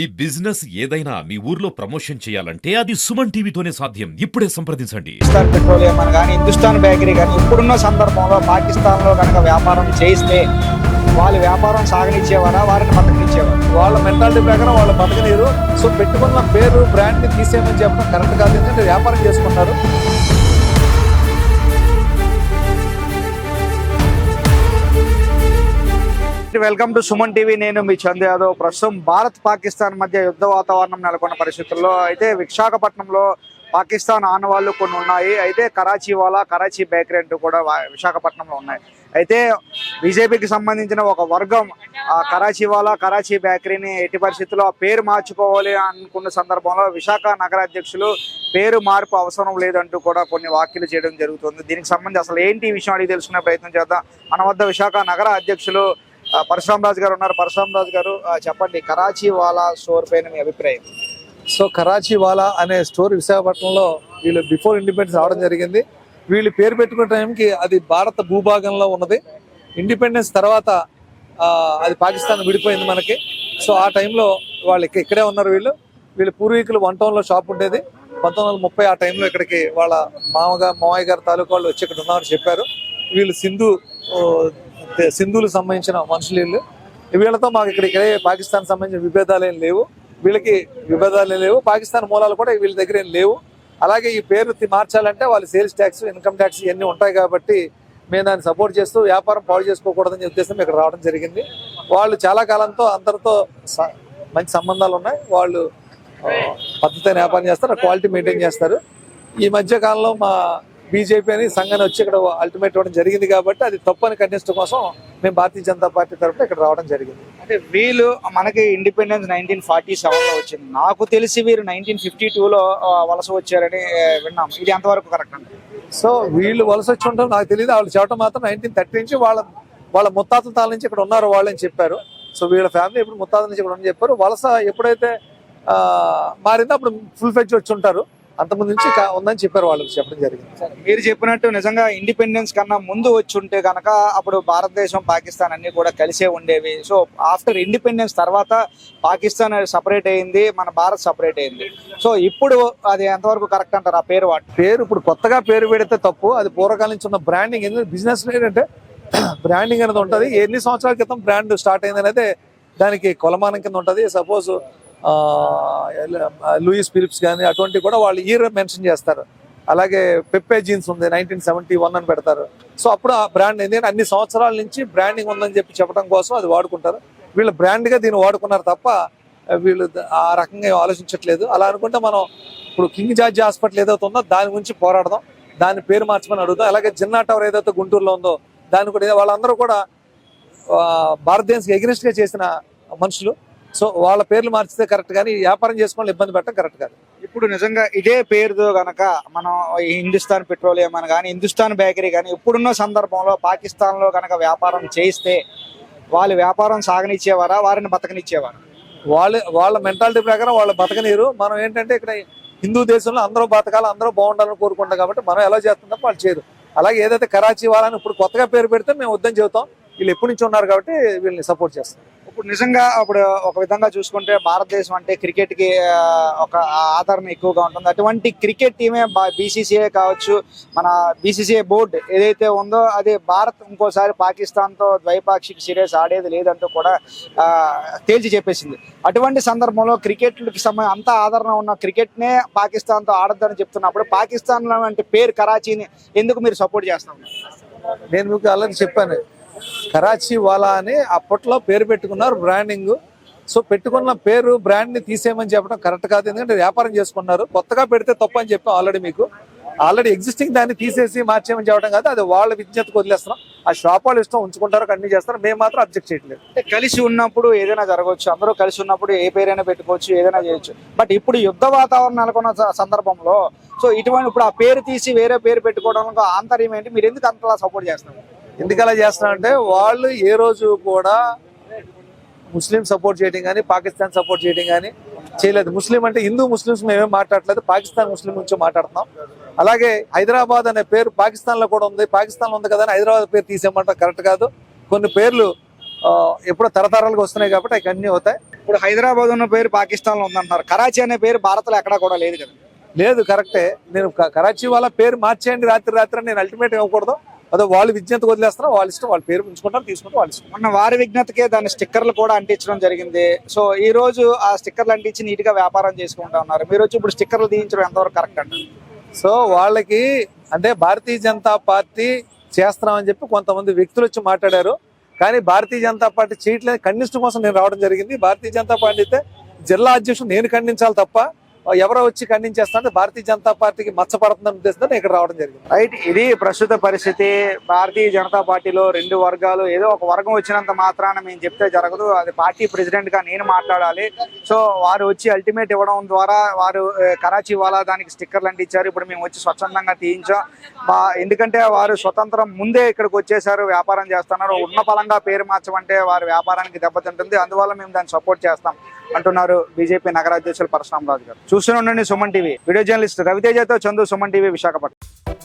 ఈ బిజినెస్ ఏదైనా మీ ఊర్లో ప్రమోషన్ చేయాలంటే అది సుమన్ టీవీతోనే సాధ్యం. ఇప్పుడే సంప్రదించండి. హిందుస్థాన్ పెట్రోలియం అని కానీ హిందుస్థాన్ బేకరీ కానీ ఇప్పుడున్న సందర్భంలో పాకిస్తాన్లో కనుక వ్యాపారం చేయిస్తే వాళ్ళు వ్యాపారం సాగనిచ్చేవారా? వారిని బతకనిచ్చేవారు? వాళ్ళ మెంటాలిటీ ప్రకారం వాళ్ళ బతకనీరు సో పెట్టుకున్న పేరు బ్రాండ్ని తీసేయమని చెప్పడం కరెక్ట్ కాదు. ఎందుకంటే వ్యాపారం చేసుకున్నారు వెల్కమ్ టు సుమన్ టీవీ నేను మీ చంద్ యాదవ్. ప్రస్తుతం భారత్ పాకిస్తాన్ మధ్య యుద్ధ వాతావరణం నెలకొన్న పరిస్థితుల్లో అయితే విశాఖపట్నంలో పాకిస్తాన్ ఆనవాళ్ళు కొన్ని ఉన్నాయి. అయితే కరాచీ వాలా కరాచీ బేకరీ అంటూ కూడా విశాఖపట్నంలో ఉన్నాయి. అయితే బీజేపీకి సంబంధించిన ఒక వర్గం ఆ కరాచీ వాలా కరాచీ బేకరీని ఎట్టి పరిస్థితుల్లో ఆ పేరు మార్చుకోవాలి అనుకున్న సందర్భంలో విశాఖ నగర అధ్యక్షులు పేరు మార్పు అవసరం లేదంటూ కూడా కొన్ని వ్యాఖ్యలు చేయడం జరుగుతుంది. దీనికి సంబంధించి అసలు ఏంటి ఈ విషయం అడిగి తెలుసుకునే ప్రయత్నం చేద్దాం. మన వద్ద విశాఖ నగర అధ్యక్షులు పరశురామ్ రాజు గారు ఉన్నారు. పరశురామ్ రాజు గారు చెప్పండి కరాచీ వాలా స్టోర్ పైన మీ అభిప్రాయం? సో కరాచీ వాలా అనే స్టోర్ విశాఖపట్నంలో వీళ్ళు బిఫోర్ ఇండిపెండెన్స్ రావడం జరిగింది. వీళ్ళు పేరు పెట్టుకున్న టైంకి అది భారత భూభాగంలో ఉన్నది. ఇండిపెండెన్స్ తర్వాత అది పాకిస్తాన్ విడిపోయింది మనకి. సో ఆ టైంలో వాళ్ళు ఇక్కడే ఉన్నారు వీళ్ళు. వీళ్ళు పూర్వీకులు వన్ టౌన్లో షాప్ ఉండేది. పంతొమ్మిది వందల ముప్పై ఆ టైంలో ఇక్కడికి వాళ్ళ మామగా మామయ్య గారు తాలూకా వాళ్ళు వచ్చి ఇక్కడ ఉన్నామని చెప్పారు. వీళ్ళు సింధు ఓ, సింధులకు సంబంధించిన మనుషులు వీళ్ళు. వీళ్ళతో మాకు ఇక్కడ పాకిస్తాన్ సంబంధించిన విభేదాలు ఏం లేవు. వీళ్ళకి విభేదాలు ఏం లేవు. పాకిస్తాన్ మూలాలు కూడా వీళ్ళ దగ్గర ఏం లేవు. అలాగే ఈ పేరు మార్చాలంటే వాళ్ళు సేల్స్ ట్యాక్స్ ఇన్కమ్ ట్యాక్స్ ఇవన్నీ ఉంటాయి కాబట్టి మేము దాన్ని సపోర్ట్ చేస్తూ వ్యాపారం పాడు చేసుకోకూడదని ఉద్దేశం ఇక్కడ రావడం జరిగింది. వాళ్ళు చాలా కాలంతో అందరితో స- మంచి సంబంధాలు ఉన్నాయి. వాళ్ళు ఆ, వ్యాపారం చేస్తారు క్వాలిటీ మెయింటైన్ చేస్తారు. ఈ మధ్య కాలంలో మా బీజేపీ అని సంఘాన్ని వచ్చి ఇక్కడ అల్టిమేట్ ఇవ్వడం జరిగింది కాబట్టి అది తప్పని ఖండించడం కోసం మేము భారతీయ జనతా పార్టీ తరఫున ఇక్కడ రావడం జరిగింది. అంటే వీళ్ళు మనకి ఇండిపెండెన్స్ నైన్టీన్ ఫార్టీ సెవెన్లో వచ్చింది. నాకు తెలిసి వీరు నైన్టీన్ ఫిఫ్టీ టూ లో ఆ, వలస వచ్చారని విన్నాం ఇది ఎంతవరకు కరెక్ట్ అండి సో వీళ్ళు వలస వచ్చి ఉంటారు నాకు తెలియదు. వాళ్ళు చెప్పడం మాత్రం నైన్టీన్ థర్టీ నుంచి వాళ్ళ వాళ్ళ ముత్తాతల తాల నుంచి ఇక్కడ ఉన్నారు వాళ్ళు అని చెప్పారు. సో వీళ్ళ ఫ్యామిలీ ఎప్పుడు ముత్తాతల నుంచి ఇక్కడ చెప్పారు. వలస ఎప్పుడైతే మారిందో అప్పుడు ఫుల్ ఫెచ్ వచ్చి ఉంటారు. అంతకుముందు నుంచి ఉందని చెప్పారు వాళ్ళు చెప్పడం జరిగింది. మీరు చెప్పినట్టు నిజంగా ఇండిపెండెన్స్ కన్నా ముందు వచ్చి ఉంటే కనుక అప్పుడు భారతదేశం పాకిస్తాన్ అన్ని కూడా కలిసే ఉండేవి. సో ఆఫ్టర్ ఇండిపెండెన్స్ తర్వాత పాకిస్తాన్ సపరేట్ అయింది మన భారత్ సపరేట్ అయింది. సో ఇప్పుడు అది ఎంతవరకు కరెక్ట్ అంటారు? ఆ పేరు వాటి పేరు ఇప్పుడు కొత్తగా పేరు పెడితే తప్పు. అది పూర్వకాలం నుంచి ఉన్న బ్రాండింగ్ ఎందుకంటే బిజినెస్ ఏంటంటే బ్రాండింగ్ అనేది ఉంటుంది. ఎన్ని సంవత్సరాల క్రితం బ్రాండ్ స్టార్ట్ అయింది అనేది దానికి కొలమానం కింద ఉంటుంది. సపోజ్ లూయిస్ ఫిలిప్స్ కానీ అటువంటి కూడా వాళ్ళు ఇయర్ మెన్షన్ చేస్తారు. అలాగే పెప్పే జీన్స్ ఉంది నైన్టీన్ సెవెంటీ వన్ అని పెడతారు. సో అప్పుడు ఆ బ్రాండ్ ఎందుకంటే అన్ని సంవత్సరాల నుంచి బ్రాండింగ్ ఉందని చెప్పి చెప్పడం కోసం అది వాడుకుంటారు. వీళ్ళు బ్రాండ్గా దీన్ని వాడుకున్నారు తప్ప వీళ్ళు ఆ రకంగా ఆలోచించట్లేదు. అలా అనుకుంటే మనం ఇప్పుడు కింగ్ జార్జి హాస్పిటల్ ఏదైతే ఉందో దాని గురించి పోరాడదాం. దాని పేరు మార్చమని అడుగుదాం. అలాగే జిన్నా టవర్ ఏదైతే గుంటూరులో ఉందో దాని కూడా వాళ్ళందరూ కూడా భారతదేశానికి ఎగ్నెస్ట్గా చేసిన మనుషులు. సో వాళ్ళ పేర్లు మార్చితే కరెక్ట్ కానీ వ్యాపారం చేసుకోవాలి ఇబ్బంది పెట్టడం కరెక్ట్ కాదు. ఇప్పుడు నిజంగా ఇదే పేరుతో గనక మనం హిందుస్థాన్ పెట్రోలియం అని కానీ హిందుస్థాన్ బేకరీ కానీ ఇప్పుడున్న సందర్భంలో పాకిస్తాన్లో కనుక వ్యాపారం చేయిస్తే వాళ్ళు వ్యాపారం సాగనిచ్చేవారా వారిని బతకనిచ్చేవారా? వాళ్ళ వాళ్ళ మెంటాలిటీ ప్రకారం వాళ్ళ బతకనీరు మనం ఏంటంటే ఇక్కడ హిందూ దేశంలో అందరూ బతకాలి అందరూ బాగుండాలని కోరుకుంటాం కాబట్టి మనం ఎలా చేస్తాం తప్ప వాళ్ళు చేయరు. అలాగే ఏదైతే కరాచీ వాళ్ళని ఇప్పుడు కొత్తగా పేరు పెడితే మేము వద్దని చెబుతాం వీళ్ళు ఎప్పటి నుంచి ఉన్నారు కాబట్టి వీళ్ళని సపోర్ట్ చేస్తాం. ఇప్పుడు నిజంగా అప్పుడు ఒక విధంగా చూసుకుంటే భారతదేశం అంటే క్రికెట్కి ఒక ఆదరణ ఎక్కువగా ఉంటుంది. అటువంటి క్రికెట్ టీమే బీసీసీఐ కావచ్చు మన బీసీసీఐ బోర్డు ఏదైతే ఉందో అది భారత్ ఇంకోసారి పాకిస్తాన్తో ద్వైపాక్షిక సిరీస్ ఆడేది లేదంటూ కూడా తేల్చి చెప్పేసింది. అటువంటి సందర్భంలో క్రికెట్కి సంబంధించి అంత ఆదరణ ఉన్న క్రికెట్ నే పాకిస్తాన్తో ఆడొద్దని చెప్తున్నప్పుడు పాకిస్తాన్ అంటే పేరు కరాచీని ఎందుకు మీరు సపోర్ట్ చేస్తా నేను మీకు అలా చెప్పాను. కరాచీ వాలా అని అప్పట్లో పేరు పెట్టుకున్నారు బ్రాండింగ్. సో పెట్టుకున్న పేరు బ్రాండ్ని తీసేయమని చెప్పడం కరెక్ట్ కాదు. ఎందుకంటే వ్యాపారం చేసుకున్నారు. కొత్తగా పెడితే తప్పు అని చెప్పాం ఆల్రెడీ మీకు. ఆల్రెడీ ఎగ్జిస్టింగ్ దాన్ని తీసేసి మార్చేయమని చెప్పడం కాదు. అది వాళ్ళ విజ్ఞతకు వదిలేస్తున్నాం. ఆ షాప్ వాళ్ళు ఇష్టం ఉంచుకుంటారు కంటిన్యూ చేస్తారు. మేము మాత్రం అబ్జెక్ట్ చేయట్లేదు. అంటే కలిసి ఉన్నప్పుడు ఏదైనా జరగవచ్చు. అందరూ కలిసి ఉన్నప్పుడు ఏ పేరైనా పెట్టుకోవచ్చు ఏదైనా చేయొచ్చు. బట్ ఇప్పుడు యుద్ధ వాతావరణం నెలకొన్న సందర్భంలో సో ఇటువంటి ఇప్పుడు ఆ పేరు తీసి వేరే పేరు పెట్టుకోవడం ఆంతర్యం ఏంటి? మీరు ఎందుకు అంతలా సపోర్ట్ చేస్తున్నారు? ఎందుకు అలా చేస్తున్నారంటే వాళ్ళు ఏ రోజు కూడా ముస్లిం సపోర్ట్ చేయడం కానీ పాకిస్తాన్ సపోర్ట్ చేయడం కానీ చేయలేదు. ముస్లిం అంటే హిందూ ముస్లిమ్స్ మేమేం మాట్లాడలేదు. పాకిస్తాన్ ముస్లిం గురించి మాట్లాడుతున్నాం. అలాగే హైదరాబాద్ అనే పేరు పాకిస్తాన్లో కూడా ఉంది. పాకిస్తాన్లో ఉంది కదా అని హైదరాబాద్ పేరు తీసేయమంటాం కరెక్ట్ కాదు. కొన్ని పేర్లు ఎప్పుడో తరతరాలుగా వస్తున్నాయి కాబట్టి అవి అన్నీ అవుతాయి. ఇప్పుడు హైదరాబాద్ ఉన్న పేరు పాకిస్తాన్లో ఉందంటున్నారు. కరాచీ అనే పేరు భారత్లో ఎక్కడా కూడా లేదు కదా. లేదు కరెక్టే. నేను కరాచీ వాళ్ళ పేరు మార్చేయండి రాత్రి రాత్రి నేను అల్టిమేట్ ఇవ్వకూడదు. అదే వాళ్ళు విజ్ఞత వదిలేస్తారో? వాళ్ళ ఇష్టం వాళ్ళ పేరు ఉంచుకుంటారు తీసుకుంటారు వాళ్ళ ఇష్టం? మొన్న వారి విజ్ఞతకే దాని స్టిక్కర్లు కూడా అంటించడం జరిగింది. సో ఈ రోజు ఆ స్టిక్కర్లు అంటించి నీట్గా వ్యాపారం చేసుకుంటా ఉన్నారు. మీరు వచ్చి ఇప్పుడు స్టిక్కర్లు తీయించడం ఎంతవరకు కరెక్ట్ అంటారు? సో వాళ్ళకి అంటే భారతీయ జనతా పార్టీ చేస్తున్నామని చెప్పి కొంతమంది వ్యక్తులు వచ్చి మాట్లాడారు. కానీ భారతీయ జనతా పార్టీ చేయట్లేదు ఖండించడం కోసం నేను రావడం జరిగింది. భారతీయ జనతా పార్టీ అయితే జిల్లా అధ్యక్షుడు నేను ఖండించాలి తప్ప ఎవరో వచ్చి ఖండించేస్తానంటే భారతీయ జనతా పార్టీకి మచ్చపడుతుందని ఉద్దేశంతో ఇక్కడ రావడం జరిగింది. రైట్ ఇది ప్రస్తుత పరిస్థితి. భారతీయ జనతా పార్టీలో రెండు వర్గాలు ఏదో ఒక వర్గం వచ్చినంత మాత్రాన మేము చెప్తే జరగదు. అది పార్టీ ప్రెసిడెంట్గా నేను మాట్లాడాలి. సో వారు వచ్చి అల్టిమేట్ ఇవ్వడం ద్వారా వారు కరాచీ వాళ్ళ దానికి స్టిక్కర్లు అంటించారు ఇప్పుడు మేము వచ్చి స్వచ్ఛందంగా తీయించాం. ఎందుకంటే వారు స్వతంత్రం ముందే ఇక్కడికి వచ్చేసారు వ్యాపారం చేస్తున్నారు. ఉన్న పలంగా పేరు మార్చమంటే వారి వ్యాపారానికి దెబ్బతింటుంది. అందువల్ల మేము దాన్ని సపోర్ట్ చేస్తాం. అంటున్నారు బీజేపీ నగరాధ్యక్షులు పరశురామరాజు గారు. చూస్తూనే ఉండండి సుమన్ టీవీ. వీడియో జర్నలిస్ట్ రవితేజతో చందు సుమన్ టీవీ విశాఖపట్నం.